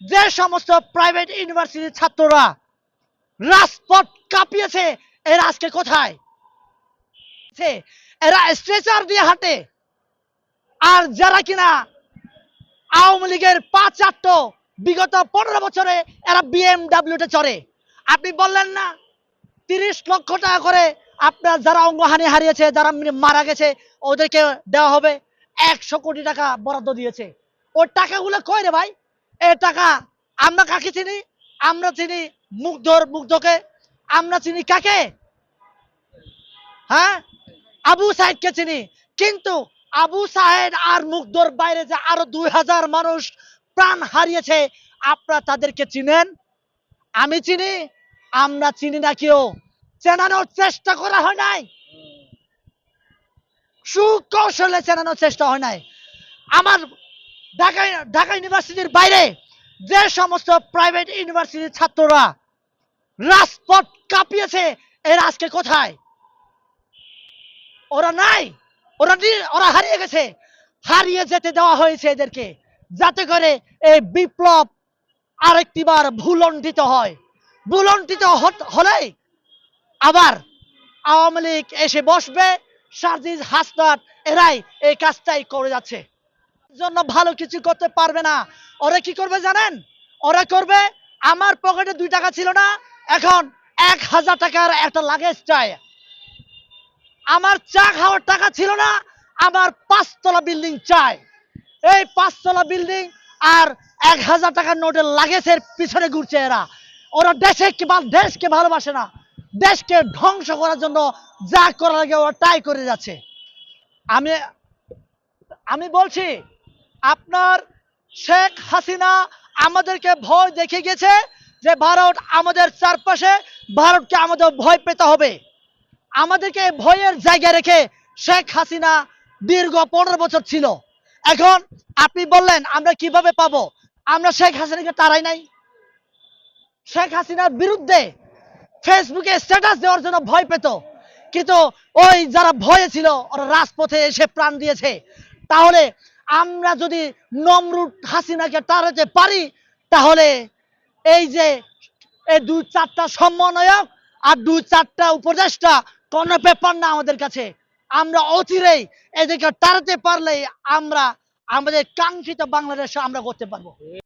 যে সমস্ত প্রাইভেট ইউনিভার্সিটির ছাত্ররা রাজপথ কাঁপিয়েছে, এরা আজকে কোথায়? এরা স্ট্রেচার দিয়ে হাঁটে। আর যারা কিনা আওয়ামী লীগের পাঁচ আটট বিগত পনেরো বছরে এরা বিএমডাব্লিউতে চড়ে। আপনি বললেন না, তিরিশ লক্ষ টাকা করে আপনার যারা অঙ্গহানি হারিয়েছে, যারা মারা গেছে, ওদেরকে দেওয়া হবে। একশো কোটি টাকা বরাদ্দ দিয়েছে। ওর টাকাগুলো কয় রে ভাই? এ টাকা আমরা কাকে চিনি? আমরা চিনি মুগ্ধর মুগ্ধকে। আমরা চিনি কাকে? হ্যাঁ? আবু সাহেদকে চিনি। কিন্তু আবু সাহেদ আর মুগ্ধর বাইরে যে আরও দুই হাজার মানুষ প্রাণ হারিয়েছে, আপনারা তাদেরকে চিনেন? আমি চিনি, আমরা চিনি না কেউ। চেনানোর চেষ্টা করা হয় নাই। সুকৌশলে চেনানোর চেষ্টা হয় নাই। আমার ঢাকা ঢাকা ইউনিভার্সিটির বাইরে যে সমস্ত প্রাইভেট ইউনিভার্সিটির ছাত্ররা রাজপথ কাঁপিয়েছে, এরা আজকে কোথায়? ওরা নাই, ওরা ওরা হারিয়ে গেছে। হারিয়ে যেতে দেওয়া হয়েছে এদেরকে, যাতে করে এই বিপ্লব আরেকটিবার ভুলণ্ঠিত হয়। ভুলণ্ঠিত হত- হলেই আবার আওয়ামী লীগ এসে বসবে সার্জিজ হাসনাত এরাই এই কাজটাই করে যাচ্ছে। জন্য ভালো কিছু করতে পারবে না। ওরা কি করবে জানেন? ওরা করবে, আমার পকেটে দুই টাকা ছিল না, এখন এক হাজার টাকার একটা লাগেজ চাই। আমার চা খাওয়ার টাকা ছিল না, আমার পাঁচতলা বিল্ডিং চাই। এই পাঁচতলা বিল্ডিং আর এক হাজার টাকার নোটের লাগেজের পিছনে ঘুরছে এরা। ওরা দেশে দেশকে ভালোবাসে না। দেশকে ধ্বংস করার জন্য যা করার লাগে ওরা তাই করে যাচ্ছে। আমি আমি বলছি আপনার শেখ হাসিনা আমাদেরকে ভয় দেখে গেছে যে ভারত আমাদের চারপাশে, ভারতকে আমাদের ভয় পেতে হবে। আমাদেরকে ভয়ের জায়গায় রেখে শেখ হাসিনা দীর্ঘ পনেরো বছর ছিল। এখন আপনি বললেন, আমরা কীভাবে পাবো? আমরা শেখ হাসিনাকে তারাই নাই। শেখ হাসিনার বিরুদ্ধে ফেসবুকে স্ট্যাটাস দেওয়ার জন্য ভয় পেত। কিন্তু ওই যারা ভয়ে ছিল, ওরা রাজপথে এসে প্রাণ দিয়েছে। তাহলে আমরা যদি নমরুদ হাসিনাকে তাড়াতে পারি, তাহলে এই যে এই দু চারটা সমন্বয়ক আর দু চারটা উপদেষ্টা, কোনো ব্যাপার না আমাদের কাছে। আমরা অচিরেই এদেরকে তাড়াতে পারলেই আমরা, আমাদের কাঙ্ক্ষিত বাংলাদেশ আমরা করতে পারব।